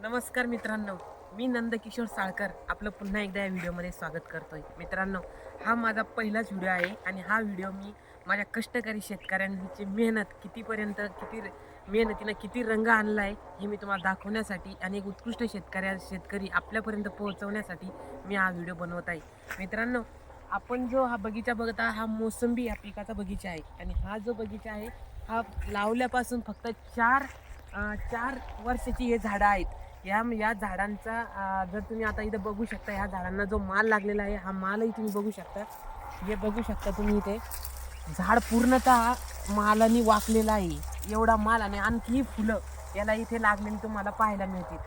नमस्कार मित्रांनो मी नंदकिशोर साळकर. आपलं पुन्हा एकदा या व्हिडिओमध्ये स्वागत करतोय. मित्रांनो हा माझा पहिलाच व्हिडिओ आहे आणि हा व्हिडिओ मी माझ्या कष्टकरी शेतकऱ्यांची मेहनत कितीपर्यंत किती मेहनतीनं किती रंग आणला आहे हे मी तुम्हाला दाखवण्यासाठी आणि एक उत्कृष्ट शेतकऱ्या शेतकरी आपल्यापर्यंत पोहोचवण्यासाठी मी हा व्हिडिओ बनवत आहे. मित्रांनो आपण जो हा बगीचा बघता हा मोसंबी या पिकाचा बगीचा आहे. आणि हा जो बगीचा आहे हा लावल्यापासून फक्त चार चार वर्षाची हे झाडं आहेत. या या झाडांचा जर तुम्ही आता इथं बघू शकता ह्या झाडांना जो माल लागलेला आहे हा मालही तुम्ही बघू शकता. हे बघू शकता तुम्ही इथे. झाड पूर्णतः मालाने वाकलेला आहे. एवढा माल आणि आणखी फुलं याला इथे लागलेली तुम्हाला पाहायला मिळतील.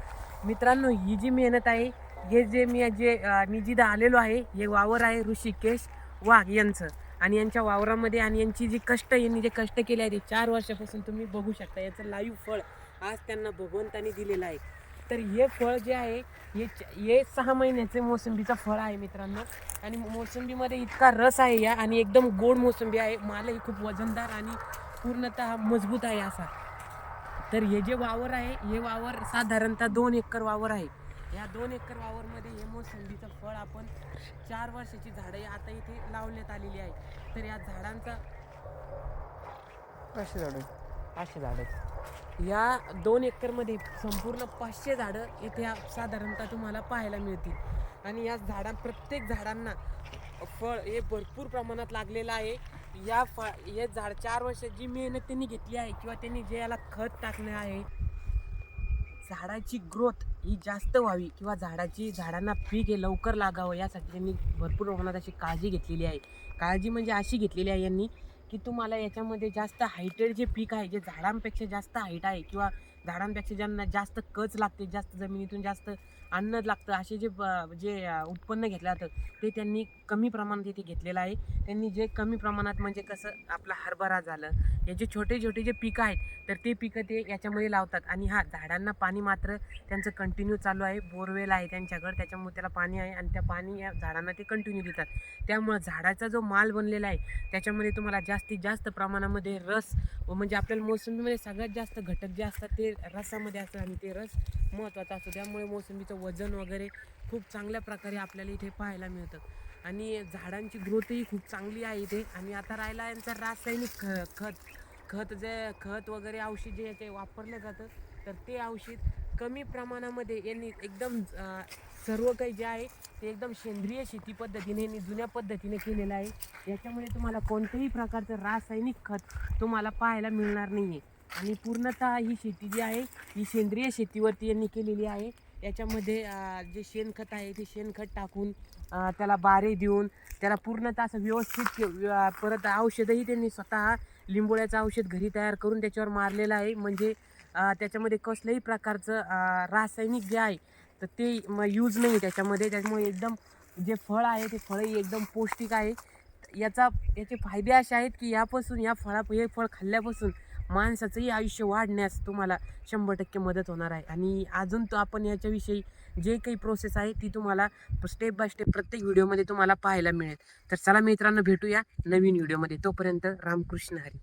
मित्रांनो ही जी मेहनत आहे हे जे मी जे मी जिथं आलेलो आहे हे वावर आहे ऋषिकेश वाघ यांचं. आणि यांच्या वावरामध्ये आणि यांची जी कष्ट यांनी जे कष्ट केले आहे ते चार वर्षापासून तुम्ही बघू शकता. याचं लाईव्ह फळ आज त्यांना भगवंतानी दिलेलं आहे. तर हे फळ जे आहे हे हे सहा महिन्याचे मोसंबीचं फळ आहे मित्रांनो. आणि मोसंबीमध्ये इतका रस आहे या आणि एकदम गोड मोसंबी आहे. मालही खूप वजनदार आणि पूर्णतः मजबूत आहे असा. तर हे जे वावर आहे हे वावर साधारणतः दोन एकर वावर आहे. या दोन एकर वावरमध्ये हे मोसंबीचं फळ आपण चार वर्षाची झाडं आता इथे लावण्यात आलेली आहे. तर या झाडांचा पाचशे झाडं. पाचशे झाडं. या दोन एकरमध्ये संपूर्ण पाचशे झाडं इथे साधारणतः तुम्हाला पाहायला मिळतील. आणि या झाडां प्रत्येक झाडांना फळ हे भरपूर प्रमाणात लागलेलं आहे. या फळ हे झाड चार वर्ष जी मेहनत त्यांनी घेतली आहे किंवा त्यांनी जे याला खत टाकलं आहे. झाडाची ग्रोथ ही जास्त व्हावी किंवा झाडाची झाडांना पीक हे लवकर लागावं यासाठी त्यांनी भरपूर प्रमाणात अशी काळजी घेतलेली आहे. काळजी म्हणजे अशी घेतलेली आहे यांनी की तुम्हाला याच्यामध्ये जास्त हायटेड जे पीक आहे जे झाडांपेक्षा जास्त हाईट आहे किंवा झाडांपेक्षा ज्यांना जास्त कच लागते जास्त जमिनीतून जास्त अन्न लागतं असे जे जे उत्पन्न घेतलं जातं ते त्यांनी कमी प्रमाणात इथे घेतलेलं आहे. त्यांनी जे कमी प्रमाणात म्हणजे कसं आपला हरभरा झालं हे जे छोटे छोटे जे पिकं आहेत तर ते पिकं ते याच्यामध्ये लावतात. आणि हा झाडांना पाणी मात्र त्यांचं कंटिन्यू चालू आहे. बोरवेल आहे त्यांच्याकडे त्याच्यामुळे त्याला पाणी आहे आणि त्या पाणी या झाडांना ते कंटिन्यू देतात. त्यामुळं झाडाचा जो माल बनलेला आहे त्याच्यामध्ये तुम्हाला जास्तीत जास्त प्रमाणामध्ये रस व म्हणजे आपल्याला मोसंबीमध्ये सगळ्यात जास्त घटक जे असतात ते रसामध्ये असतात आणि ते रस महत्त्वाचा असतो. त्यामुळे मोसंबीचं वजन वगैरे खूप चांगल्या प्रकारे आपल्याला इथे पाहायला मिळतं. आणि झाडांची ग्रोथही खूप चांगली आहे इथे. आणि आता राहिला यांचा रासायनिक ख खत खत जे खत वगैरे औषध जे ते वापरलं जातं. तर ते औषध कमी प्रमाणामध्ये यांनी एकदम सर्व काही जे आहे ते एकदम सेंद्रिय शेती पद्धतीने यांनी जुन्या पद्धतीने केलेलं आहे. याच्यामुळे तुम्हाला कोणत्याही प्रकारचं रासायनिक खत तुम्हाला पाहायला मिळणार नाही आहे आणि पूर्णतः ही शेती जी आहे ही सेंद्रिय शेतीवरती यांनी केलेली आहे. याच्यामध्ये जे शेणखत आहे ते शेणखत टाकून त्याला बारे देऊन त्याला पूर्णतः असं व्यवस्थित परत औषधही त्यांनी स्वतः लिंबोळ्याचं औषध घरी तयार करून त्याच्यावर मारलेलं आहे. म्हणजे त्याच्यामध्ये कसल्याही प्रकारचं रासायनिक जे आहे तर ते मग यूज नाही त्याच्यामध्ये. त्याच्यामुळे एकदम जे फळ आहे ते फळही एकदम पौष्टिक आहे. याचा याचे फायदे असे आहेत की यापासून या फळा हे फळ खाल्ल्यापासून माणसाचंही आयुष्य वाढण्यास तुम्हाला शंभर टक्के मदत होणार आहे. आणि अजून तो आपण याच्याविषयी जे काही प्रोसेस आहे ती तुम्हाला स्टेप बाय स्टेप प्रत्येक व्हिडिओमध्ये तुम्हाला पाहायला मिळेल. तर चला मित्रांनो भेटूया नवीन व्हिडिओमध्ये तोपर्यंत रामकृष्ण हरी.